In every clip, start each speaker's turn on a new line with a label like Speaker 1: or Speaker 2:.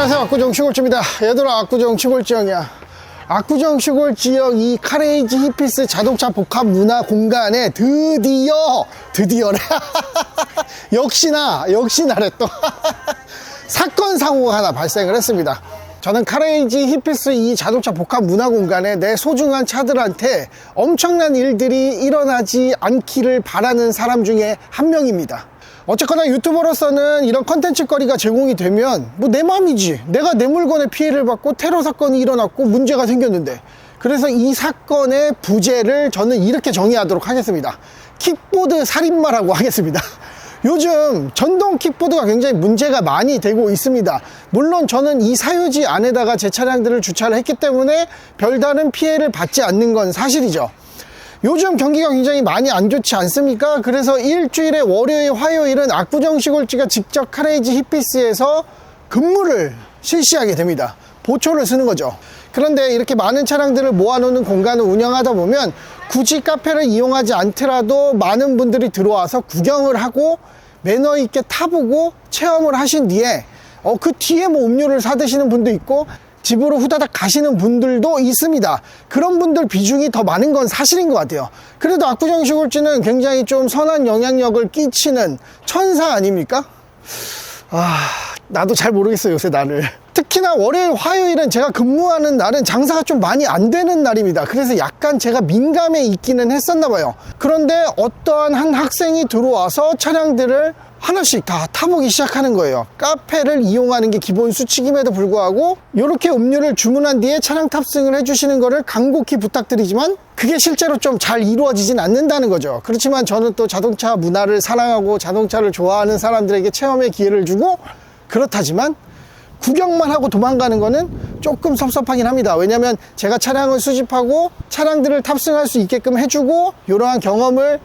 Speaker 1: 안녕하세요. 압구정 시골지입니다. 얘들아 압구정 시골지형이야. 압구정 시골지역 이 카레이지 히피스 자동차 복합 문화 공간에 드디어 드디어래 역시나 역시나래 또. 사건 사고가 하나 발생을 했습니다. 저는 카레이지 히피스 이 자동차 복합 문화 공간에 내 소중한 차들한테 엄청난 일들이 일어나지 않기를 바라는 사람 중에 한 명입니다 어쨌거나 유튜버로서는 이런 컨텐츠 거리가 제공이 되면 뭐내 맘이지. 내가 내 물건에 피해를 받고 테러 사건이 일어났고 문제가 생겼는데. 그래서 이 사건의 부제를 저는 이렇게 정의하도록 하겠습니다. 킥보드 살인마라고 하겠습니다. 요즘 전동 킥보드가 굉장히 문제가 많이 되고 있습니다. 물론 저는 이 사유지 안에다가 제 차량들을 주차를 했기 때문에 별다른 피해를 받지 않는 건 사실이죠 요즘 경기가 굉장히 많이 안 좋지 않습니까? 그래서 일주일에 월요일, 화요일은 압구정 시골지가 직접 카레이지 히피스에서 근무를 실시하게 됩니다. 보초를 쓰는 거죠. 그런데 이렇게 많은 차량들을 모아놓는 공간을 운영하다 보면 굳이 카페를 이용하지 않더라도 많은 분들이 들어와서 구경을 하고 매너 있게 타보고 체험을 하신 뒤에 어, 그 뒤에 뭐 음료를 사드시는 분도 있고 집으로 후다닥 가시는 분들도 있습니다. 그런 분들 비중이 더 많은 건 사실인 것 같아요. 그래도 압구정 시골지는 굉장히 좀 선한 영향력을 끼치는 천사 아닙니까? 아, 나도 잘 모르겠어요, 요새 나를. 특히나 월요일, 화요일은 제가 근무하는 날은 장사가 좀 많이 안 되는 날입니다. 그래서 약간 제가 민감해 있기는 했었나 봐요. 그런데 어떠한 한 학생이 들어와서 차량들을 하나씩 다 타보기 시작하는 거예요. 카페를 이용하는 게 기본 수칙임에도 불구하고 이렇게 음료를 주문한 뒤에 차량 탑승을 해주시는 거를 간곡히 부탁드리지만 그게 실제로 좀 잘 이루어지진 않는다는 거죠. 그렇지만 저는 또 자동차 문화를 사랑하고 자동차를 좋아하는 사람들에게 체험의 기회를 주고 그렇다지만 구경만 하고 도망가는 거는 조금 섭섭하긴 합니다. 왜냐면 제가 차량을 수집하고 차량들을 탑승할 수 있게끔 해주고 이러한 경험을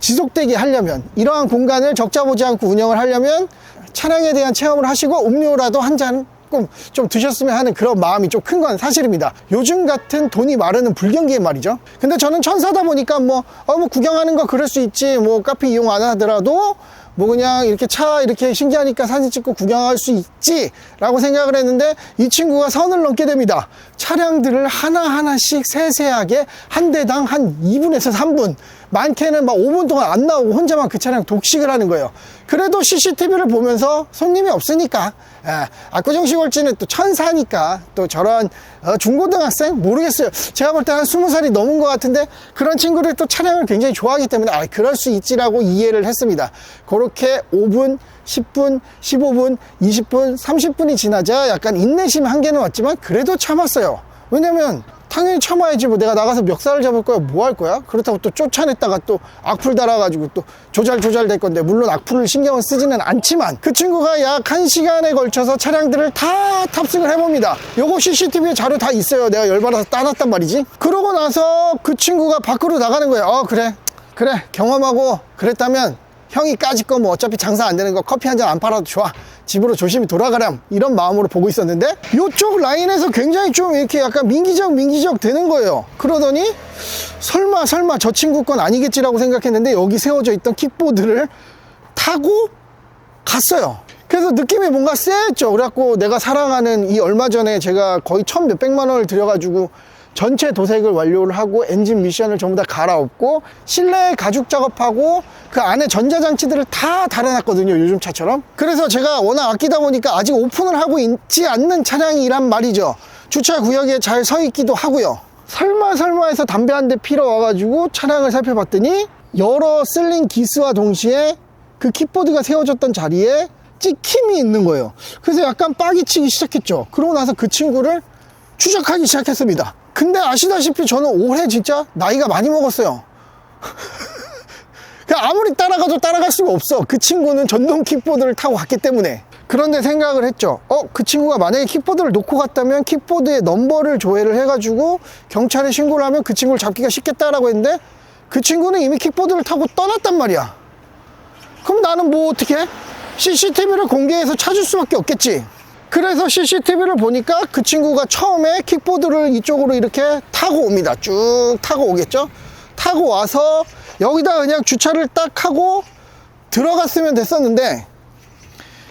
Speaker 1: 지속되게 하려면 이러한 공간을 적자 보지 않고 운영을 하려면 차량에 대한 체험을 하시고 음료라도 한잔꼭좀 드셨으면 하는 그런 마음이 좀 큰 건 사실입니다. 요즘 같은 돈이 마르는 불경기에 말이죠. 근데 저는 천사다 보니까 뭐, 어, 뭐 구경하는 거 그럴 수 있지. 뭐 카페 이용 안 하더라도 뭐 그냥 이렇게 차 이렇게 신기하니까 사진 찍고 구경할 수 있지 라고 생각을 했는데 이 친구가 선을 넘게 됩니다 차량들을 하나하나씩 세세하게 한 대당 한 2분에서 3분 많게는 막 5분 동안 안 나오고 혼자만 그 차량 독식을 하는 거예요. 그래도 CCTV를 보면서 손님이 없으니까 예, 압구정 시 골지는 또 천사니까 또 저런 어, 중고등학생? 모르겠어요. 제가 볼 때 한 20살이 넘은 것 같은데 그런 친구들 또 차량을 굉장히 좋아하기 때문에 아 그럴 수 있지라고 이해를 했습니다. 그렇게 5분 10분, 15분, 20분, 30분이 지나자 약간 인내심 한계는 왔지만 그래도 참았어요. 왜냐면 당연히 참아야지 뭐 내가 나가서 멱살을 잡을 거야 뭐 할 거야? 그렇다고 또 쫓아냈다가 또 악플 달아가지고 또 조잘 조잘 될 건데 물론 악플을 신경을 쓰지는 않지만 그 친구가 약 한시간에 걸쳐서 차량들을 다 탑승을 해봅니다. 요거 CCTV에 자료 다 있어요. 내가 열받아서 따놨단 말이지. 그러고 나서 그 친구가 밖으로 나가는 거예요. 어 그래. 그래. 경험하고 그랬다면 형이 까짓 거 뭐 어차피 장사 안 되는 거 커피 한 잔 안 팔아도 좋아. 집으로 조심히 돌아가렴. 이런 마음으로 보고 있었는데 요쪽 라인에서 굉장히 좀 이렇게 약간 민기적 민기적 되는 거예요. 그러더니 설마 설마 저 친구 건 아니겠지라고 생각했는데 여기 세워져 있던 킥보드를 타고 갔어요. 그래서 느낌이 뭔가 쎄했죠. 그래갖고 내가 사랑하는 이 얼마 전에 제가 거의 천 몇백만 원을 들여가지고 전체 도색을 완료를 하고 엔진 미션을 전부 다 갈아엎고 실내 가죽 작업하고 그 안에 전자장치들을 다 달아놨거든요 요즘 차처럼. 그래서 제가 워낙 아끼다 보니까 아직 오픈을 하고 있지 않는 차량이란 말이죠. 주차 구역에 잘 서 있기도 하고요. 설마 설마 해서 담배 한 대 피러 와가지고 차량을 살펴봤더니 여러 쓸린 기스와 동시에 그 킥보드가 세워졌던 자리에 찍힘이 있는 거예요. 그래서 약간 빡이 치기 시작했죠. 그러고 나서 그 친구를 추적하기 시작했습니다 근데 아시다시피 저는 올해 진짜 나이가 많이 먹었어요. 아무리 따라가도 따라갈 수가 없어. 그 친구는 전동 킥보드를 타고 갔기 때문에. 그런데 생각을 했죠. 어 그 친구가 만약에 킥보드를 놓고 갔다면 킥보드의 넘버를 조회를 해가지고 경찰에 신고를 하면 그 친구를 잡기가 쉽겠다라고 했는데 그 친구는 이미 킥보드를 타고 떠났단 말이야. 그럼 나는 뭐 어떻게 CCTV를 공개해서 찾을 수밖에 없겠지 그래서 CCTV를 보니까 그 친구가 처음에 킥보드를 이쪽으로 이렇게 타고 옵니다 쭉 타고 오겠죠 타고 와서 여기다 그냥 주차를 딱 하고 들어갔으면 됐었는데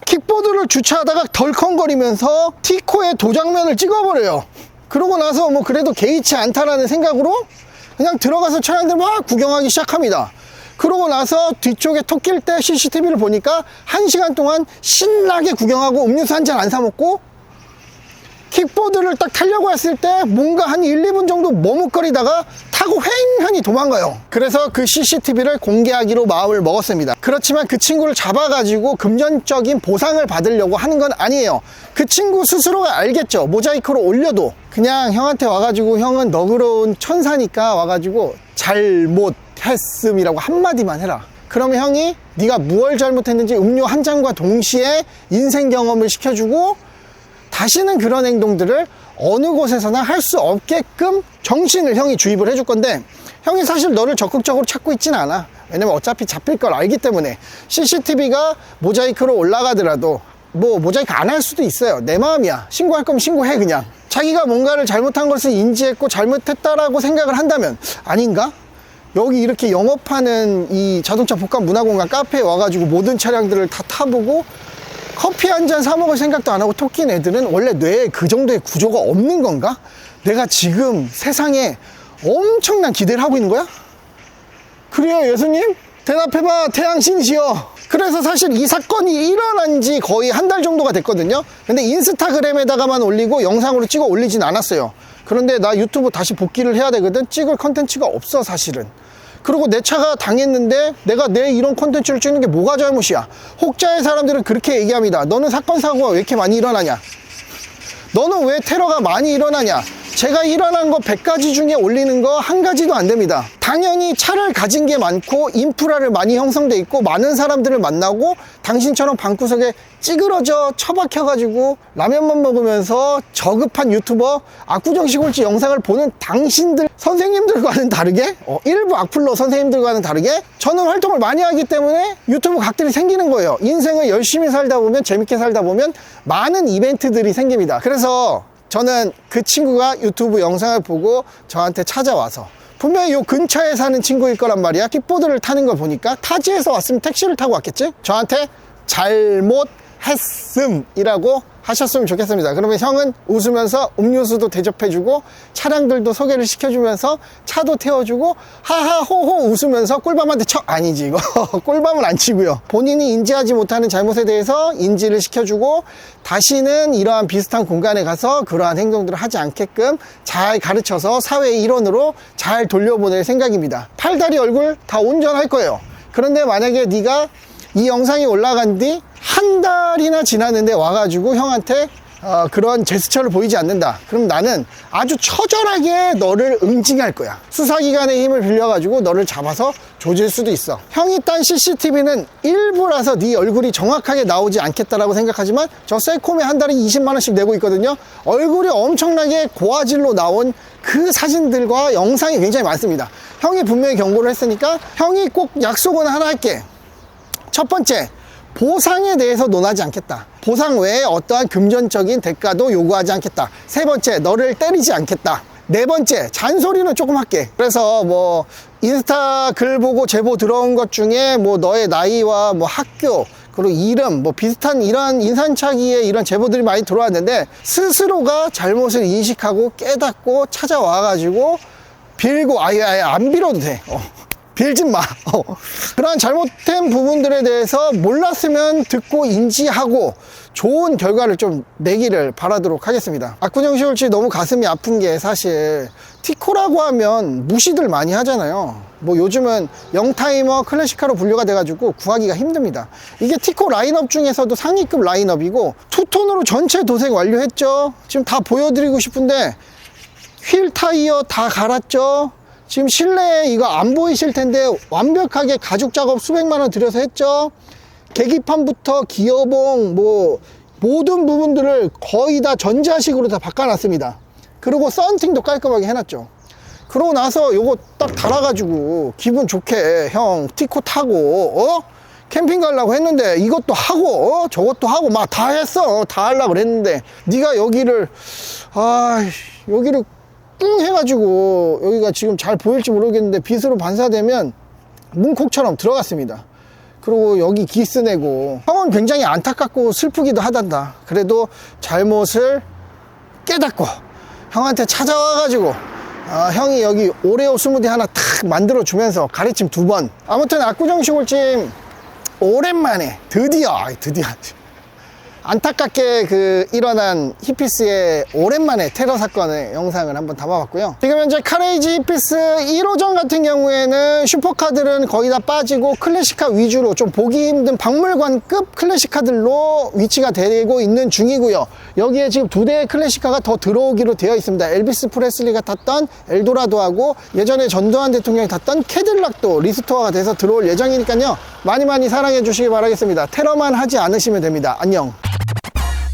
Speaker 1: 킥보드를 주차하다가 덜컹거리면서 티코의 도장면을 찍어버려요. 그러고 나서 뭐 그래도 개의치 않다라는 생각으로 그냥 들어가서 차량들 막 구경하기 시작합니다. 그러고 나서 뒤쪽에 토낄 때 CCTV를 보니까 한 시간 동안 신나게 구경하고 음료수 한 잔 안 사 먹고 킥보드를 딱 타려고 했을 때 뭔가 한 1, 2분 정도 머뭇거리다가 타고 휑하니 도망가요. 그래서 그 CCTV를 공개하기로 마음을 먹었습니다. 그렇지만 그 친구를 잡아가지고 금전적인 보상을 받으려고 하는 건 아니에요. 그 친구 스스로가 알겠죠. 모자이크로 올려도 그냥 형한테 와가지고 형은 너그러운 천사니까 와가지고 잘못 했음이라고 한마디만 해라. 그러면 형이 네가 무얼 잘못했는지 음료 한 잔과 동시에 인생 경험을 시켜주고 다시는 그런 행동들을 어느 곳에서나 할 수 없게끔 정신을 형이 주입을 해줄 건데 형이 사실 너를 적극적으로 찾고 있진 않아. 왜냐면 어차피 잡힐 걸 알기 때문에. CCTV가 모자이크로 올라가더라도 뭐 모자이크 안 할 수도 있어요. 내 마음이야. 신고할 거면 신고해 그냥. 자기가 뭔가를 잘못한 것을 인지했고 잘못했다라고 생각을 한다면 아닌가? 여기 이렇게 영업하는 이 자동차 복합 문화공간 카페에 와가지고 모든 차량들을 다 타보고 커피 한 잔 사 먹을 생각도 안 하고 토끼는 애들은 원래 뇌에 그 정도의 구조가 없는 건가? 내가 지금 세상에 엄청난 기대를 하고 있는 거야? 그래요, 예수님? 대답해봐, 태양신이시여. 그래서 사실 이 사건이 일어난 지 거의 한 달 정도가 됐거든요. 근데 인스타그램에다가만 올리고 영상으로 찍어 올리진 않았어요. 그런데 나 유튜브 다시 복귀를 해야 되거든? 찍을 컨텐츠가 없어, 사실은. 그리고 내 차가 당했는데 내가 내 이런 콘텐츠를 찍는 게 뭐가 잘못이야 혹자의 사람들은 그렇게 얘기합니다 너는 사건 사고가 왜 이렇게 많이 일어나냐 너는 왜 테러가 많이 일어나냐 제가 일어난 거 100가지 중에 올리는 거 한 가지도 안 됩니다. 당연히 차를 가진 게 많고 인프라를 많이 형성돼 있고 많은 사람들을 만나고 당신처럼 방구석에 찌그러져 처박혀 가지고 라면만 먹으면서 저급한 유튜버 악구정 시골지 영상을 보는 당신들 선생님들과는 다르게 어, 일부 악플러 선생님들과는 다르게 저는 활동을 많이 하기 때문에 유튜브 각들이 생기는 거예요. 인생을 열심히 살다 보면 재밌게 살다 보면 많은 이벤트들이 생깁니다. 그래서 저는 그 친구가 유튜브 영상을 보고 저한테 찾아와서 분명히 요 근처에 사는 친구일 거란 말이야. 킥보드를 타는 걸 보니까 타지에서 왔으면 택시를 타고 왔겠지? 저한테 잘못 했음이라고 하셨으면 좋겠습니다. 그러면 형은 웃으면서 음료수도 대접해주고 차량들도 소개를 시켜주면서 차도 태워주고 하하호호 웃으면서 꿀밤한테 쳐 아니지 이거 꿀밤은 안 치고요. 본인이 인지하지 못하는 잘못에 대해서 인지를 시켜주고 다시는 이러한 비슷한 공간에 가서 그러한 행동들을 하지 않게끔 잘 가르쳐서 사회의 일원으로 잘 돌려보낼 생각입니다. 팔다리 얼굴 다 온전할 거예요. 그런데 만약에 네가 이 영상이 올라간 뒤 한 달이나 지났는데 와가지고 형한테 어, 그런 제스처를 보이지 않는다. 그럼 나는 아주 처절하게 너를 응징할 거야. 수사기관의 힘을 빌려가지고 너를 잡아서 조질 수도 있어. 형이 딴 CCTV는 일부라서 네 얼굴이 정확하게 나오지 않겠다라고 생각하지만 저 셀콤에 한 달에 20만 원씩 내고 있거든요. 얼굴이 엄청나게 고화질로 나온 그 사진들과 영상이 굉장히 많습니다. 형이 분명히 경고를 했으니까 형이 꼭 약속은 하나 할게. 첫 번째, 보상에 대해서 논하지 않겠다. 보상 외에 어떠한 금전적인 대가도 요구하지 않겠다. 세 번째, 너를 때리지 않겠다. 네 번째, 잔소리는 조금 할게. 그래서 뭐, 인스타 글 보고 제보 들어온 것 중에 뭐, 너의 나이와 뭐, 학교, 그리고 이름, 뭐, 비슷한 이런 인산차기의 이런 제보들이 많이 들어왔는데, 스스로가 잘못을 인식하고 깨닫고 찾아와가지고, 빌고, 아예, 아예 안 빌어도 돼. 어. 빌지 마. 어. 그러한 잘못된 부분들에 대해서 몰랐으면 듣고 인지하고 좋은 결과를 좀 내기를 바라도록 하겠습니다. 악구정 시울치 너무 가슴이 아픈 게 사실 티코라고 하면 무시들 많이 하잖아요. 뭐 요즘은 영타이머 클래식카로 분류가 돼가지고 구하기가 힘듭니다. 이게 티코 라인업 중에서도 상위급 라인업이고 투톤으로 전체 도색 완료했죠. 지금 다 보여드리고 싶은데 휠 타이어 다 갈았죠. 지금 실내에 이거 안 보이실 텐데 완벽하게 가죽 작업 수백만 원 들여서 했죠. 계기판부터 기어봉 뭐 모든 부분들을 거의 다 전자식으로 다 바꿔놨습니다. 그리고 썬팅도 깔끔하게 해놨죠. 그러고 나서 요거 딱 달아가지고 기분 좋게 형 티코 타고 어? 캠핑 가려고 했는데 이것도 하고 어? 저것도 하고 막 다 했어 다 하려고 그랬는데 네가 여기를 아 여기를 뿡 해가지고 여기가 지금 잘 보일지 모르겠는데 빛으로 반사되면 문콕처럼 들어갔습니다. 그리고 여기 기스 내고. 형은 굉장히 안타깝고 슬프기도 하단다. 그래도 잘못을 깨닫고 형한테 찾아와가지고 아, 형이 여기 오레오 스무디 하나 탁 만들어 주면서 가르침 두 번. 아무튼 압구정 시골찜 오랜만에 드디어 드디어 안타깝게 그 일어난 히피스의 오랜만에 테러 사건의 영상을 한번 담아봤고요. 지금 현재 카레이지 히피스 1호점 같은 경우에는 슈퍼카들은 거의 다 빠지고 클래식카 위주로 좀 보기 힘든 박물관급 클래식카들로 위치가 되고 있는 중이고요. 여기에 지금 두 대의 클래식카가 더 들어오기로 되어 있습니다. 엘비스 프레슬리가 탔던 엘도라도하고 예전에 전두환 대통령이 탔던 캐딜락도 리스토어가 돼서 들어올 예정이니까요. 많이 많이 사랑해 주시기 바라겠습니다. 테러만 하지 않으시면 됩니다. 안녕.